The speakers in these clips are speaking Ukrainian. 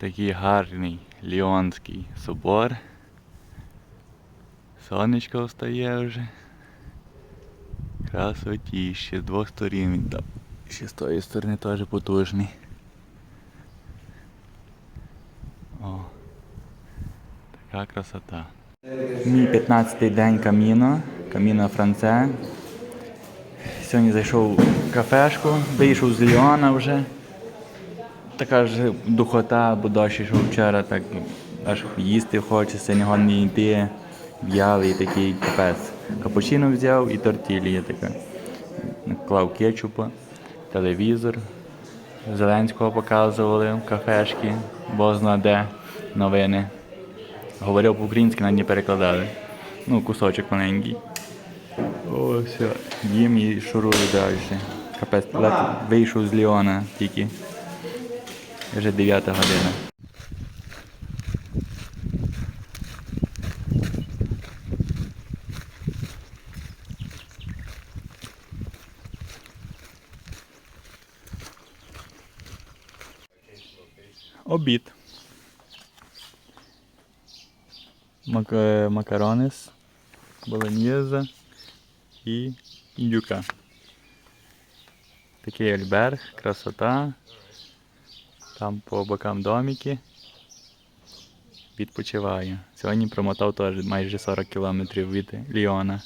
Такий гарний Ліонський собор. Сонечко встає вже. Красотіще, з двох сторін він там. Ще з тої сторони теж потужний. О, така красота. Мій 15-й день каміно, каміно Франце. Сьогодні зайшов в кафешку, вийшов з Ліона вже. Така ж духота, бо дощ йшов вчора, так аж їсти хочеться, нього не йти. В'ялий такий капець. Капучино взяв і тортілія така. Клав кетчупа, телевізор. Зеленського показували в кафешки, бозна де новини. Говорив по-українськи, навіть не перекладали. Ну, кусочок маленький. О, все. Їм і шурую далі. Капець, ледь вийшов з Ліона тільки. Вже 9 година. Обід. Мак... е, Макаронес, болоньєза і індюка. Такий альберг, красота. Там по бокам домики. Відпочиваю. Сьогодні промотав теж майже 40 кілометрів від Ліона.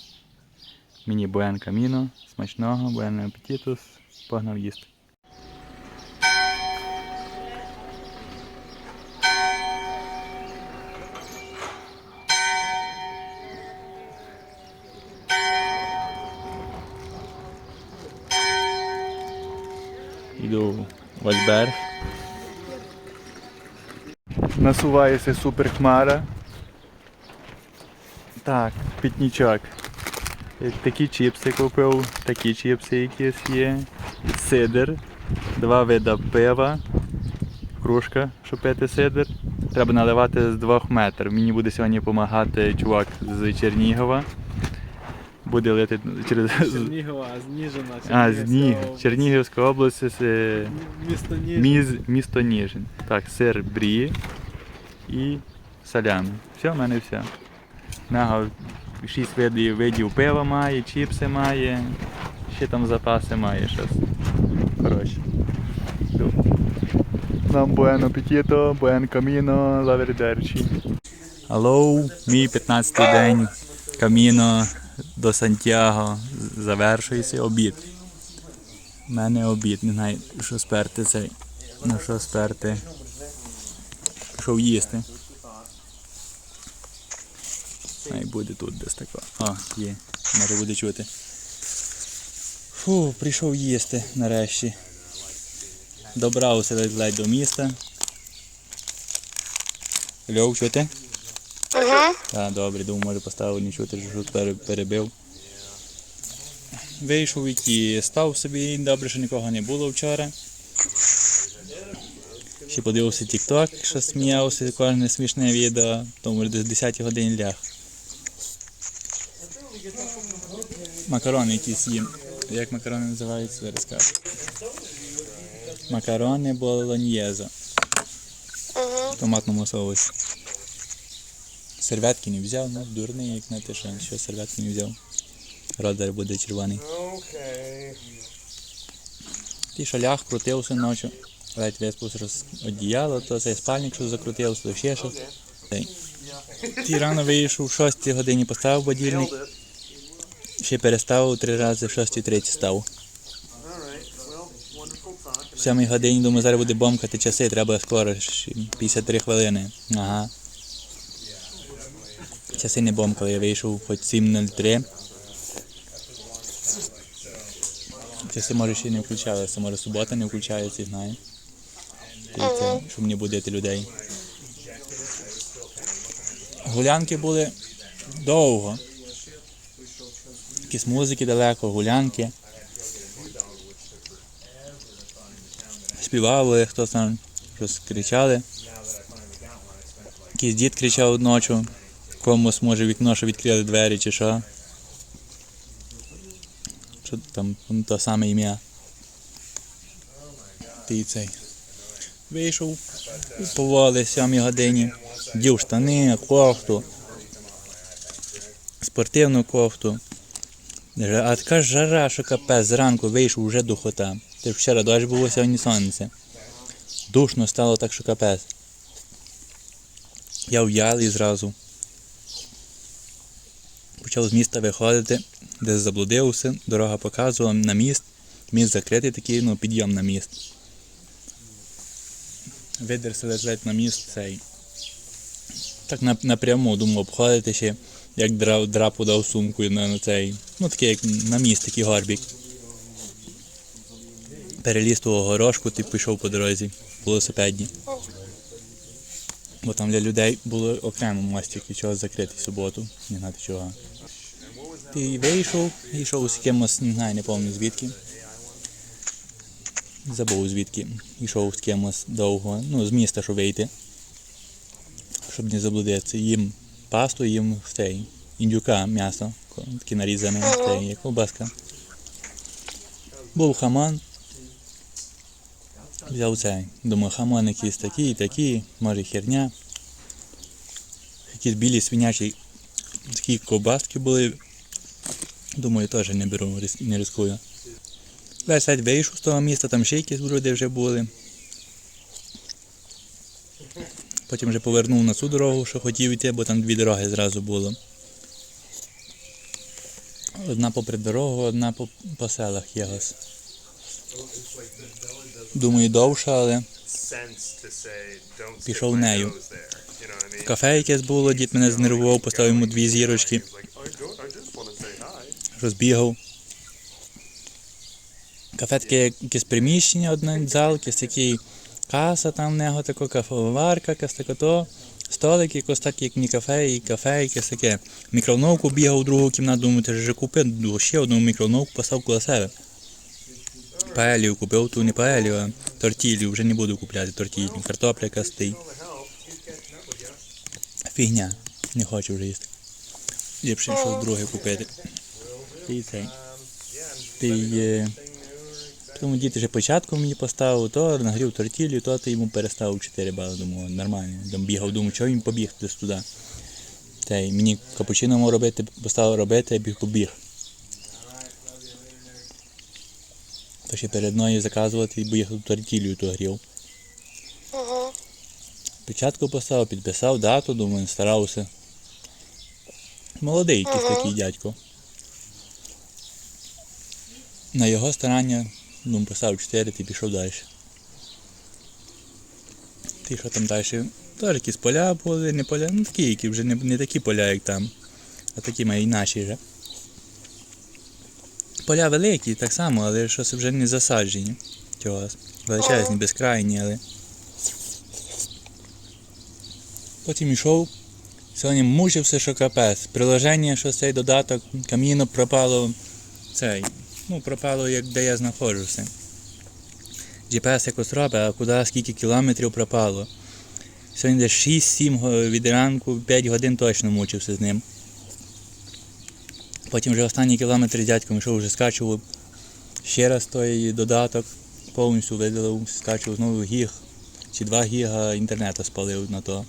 Мені буен каміно, смачного, буен апетитус, погнав їсти. Йду в Альберг. Насувається суперхмара. Так, пітнічок. Е, Такі чіпси купив, такі чіпси якісь є. Сидр, два вида пива, кружка, щоб пити сидр. Треба наливати з двох метрів. Мені буде сьогодні допомагати чувак з Чернігова. Буде лити через. Чернігова, а з Ніжина. А, з Ні... область. Чернігівська область. Місто Ніжин. Місто Ніжин. Так, сир брі і салями. Все, в мене все. Нага шість видів, видів пива має, чіпси має, ще там запаси має щось. Коротше. Нам буен апетито, буен каміно, лавердерчі. Алло, мій 15-й день каміно до Сантьяго завершується обід. У мене обід, не знаю, що сперти цей. На що сперти. Пішов їсти. Ай буде тут десь тако. О, є. Може буде чути. Фу, прийшов їсти нарешті. Добрався ледь до міста. Льов, чути? Угу. Так, добре, думаю, може поставив, не чути, що тут перебив. Вийшов і став собі, добре, що нікого не було вчора. Ще подивився TikTok, що сміявся, кожне смішне відео, тому десь 10 годин ляг. Макарони якісь їм. Як макарони називаються, зараз скажу. Макарони болоньєза. В томатному соусі. Серветки не взяв, ну дурний, як на те, що що серветки не взяв. Родар буде червоний. Ті шалях крутився ночі. Ледь виспався роз одіяло, то цей спальник, що закрутився, то ще щось. Ті рано вийшов, в 6 годині поставив будильник. Ще переставив три рази, в 6.30 став. В 7 годині, думаю, зараз буде бомкати часи, треба скоро, ще 53 хвилини. Ага. Часи не бомкали, я вийшов хоч 7.03. Часи може ще не включалися, може субота не включається, знаю. І це, щоб не будити людей. Гулянки були довго. Якісь музики далеко, гулянки. Співали, хто там щось кричали. Якийсь дід кричав ночі комусь може вікно, що відкрили двері чи що. Що там ну, то саме ім'я. Ти цей. Вийшов повали 7 годині, дів штани, кофту, спортивну кофту. А така жара, що капець, зранку вийшов вже духота. Ти вчора дощ було, сьогодні сонце. Душно стало так, що капець. Я в'ялий зразу. Почав з міста виходити, десь заблудився, дорога показувала на міст. Міст закритий такий, ну, підйом на міст. Видерся лежать на міст цей. Так напряму думав обходити ще, як драпу дав сумку на, на цей. Ну такий як на міст, такий горбік. Переліз того горошку, ти пішов по дорозі, по велосипеді. Бо там для людей було окремо мостик, і чого закритий суботу, не знати чого. Ти вийшов, йшов з кимось, не знаю, не пам'ятаю звідки. Забув звідки. Йшов з кимось довго, ну, з міста, щоб вийти. Щоб не заблудитися. Їм пасту, їм цей, індюка, м'ясо, таке нарізане, цей, як ковбаска. Був хаман. Взяв цей. Думаю, хамон якийсь такий, такий, може херня. Якісь білі свинячі такі ковбаски були. Думаю, теж не беру, не рискую. Весь сайт вийшов з того міста, там ще якісь люди вже були. Потім вже повернув на цю дорогу, що хотів йти, бо там дві дороги зразу було. Одна попри дорогу, одна по, по селах Єгос. Думаю, довша, але Пішов нею. кафе якесь було, дід мене знервував, поставив йому дві зірочки, He's Кафе таке якесь приміщення, одне зал, якийсь такий каса там в нього, така кафеварка, якась таке то. Столик, якось так, як не кафе, і кафе, якесь таке. Мікроволновку бігав у другу кімнату, думаю, ти ж купив ну, ще одну мікроволновку, поставив коло себе. Паелію купив, ту не паелію, а тортілью, вже не буду купляти тортілью. Картопля яка стоїть. Фігня, не хочу вже їсти. Ліпше щось друге купити. І цей. Ти, тому діти вже початку мені поставив, то нагрів тортілью, то ти йому переставив 4 бали, думаю, нормально. Там бігав, думаю, чого він побіг десь туди. Та й мені капучино мав робити, поставив робити, я біг побіг. То ще перед мною заказувати, бо їхав тортілью то грів. Печатку поставив, підписав дату, думаю, старався. Молодий якийсь такий дядько. На його старання, ну, писав 4, ти пішов далі. Ти що там далі? Теж якісь поля були, не поля, ну такі, які вже не, не такі поля, як там, а такі мої наші вже. Поля великі, так само, але щось вже не засаджені. Величезні, безкрайні, але. Потім йшов. Сьогодні мучився, що капець. Приложення, що цей додаток, каміно пропало цей. Ну, пропало, як де я знаходжуся. GPS якось робить, а куди скільки кілометрів пропало. Сьогодні десь 6-7 го- від ранку, 5 годин точно мучився з ним. Потім вже останні кілометри дядьком йшов, вже скачував ще раз той додаток, повністю видалив, скачував знову гіг. Чи 2 гіга інтернету спалив на то.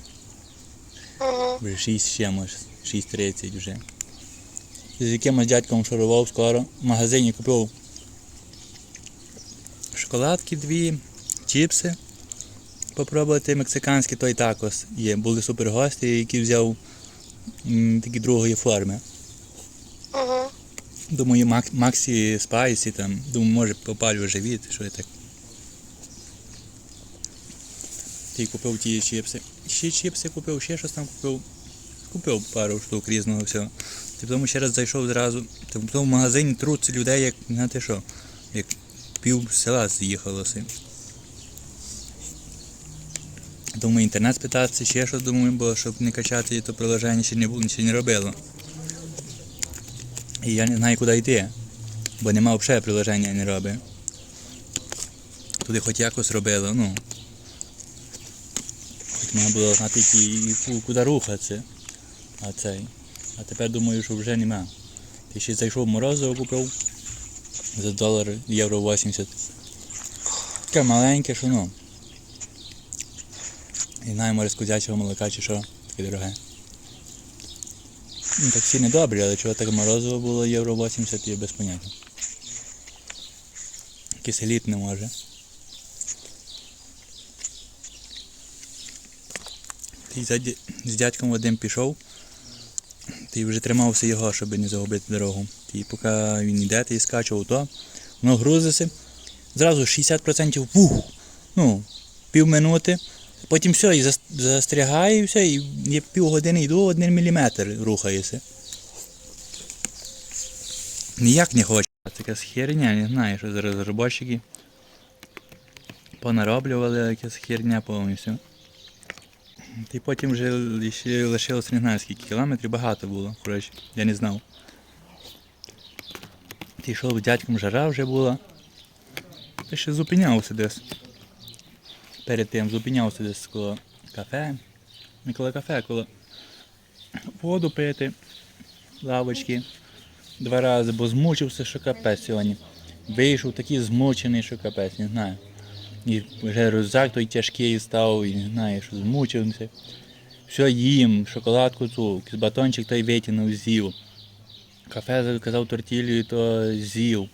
Вже 6 ще може, 6.30 вже. З якимось дядьком шарував скоро. В магазині купив шоколадки дві, чіпси. Попробувати мексиканський той такос є. Були супер гості, які взяв м, такі другої форми. Думаю, Мак, Максі Спайсі там, думаю, може попалю живіт, що я так. Ти купив ті чіпси. Ще чіпси купив, ще щось там купив. Купив пару штук різного всього. Ти тому ще раз зайшов зразу. Ти в магазині труться людей, як знаєте що, як пів села з'їхалося. Думаю, інтернет спитатися, ще щось думаю, бо щоб не качати то приложення ще не було, ще не робило. І я не знаю, куди йти, бо нема взагалі приложення не робить. Туди хоч якось робило, ну. Хоч можна було знати, куди рухатися. А цей. А тепер думаю, що вже нема. Ти ще зайшов в морозиво купив за долар євро 80. Таке маленьке, що ну. Не знаю, може з козячого молока чи що, таке дороге. Ну, так всі не добрі, але чого так морозиво було євро 80 є без поняття. Киселіт не може. Ти з дядьком Вадим пішов, ти вже тримався його, щоб не загубити дорогу. Ти поки він йде, ти скачував то, воно грузиться, зразу 60% вух, ну, півминути, потім все, і зас- застрягає, і все, і я півгодини йду, один міліметр рухається. Ніяк не хоче. Така херня, не знаю, що зараз розробники понароблювали якась херня повністю. Й потім вже лишилося не знаю скільки кілометрів, багато було, коротше, я не знав. Ти дядьком жара вже була. Ти ще зупинявся десь. Перед тим зупинявся десь коло кафе. Не коло кафе, коло воду пити, лавочки. Два рази, бо змучився, що капець сьогодні. Вийшов такий змучений, що капець, не знаю. І вже рюкзак той тяжкий став, і не знаю, що змучився. Все їм, шоколадку цю, батончик той витягнув, з'їв. Кафе заказав тортілію, то з'їв.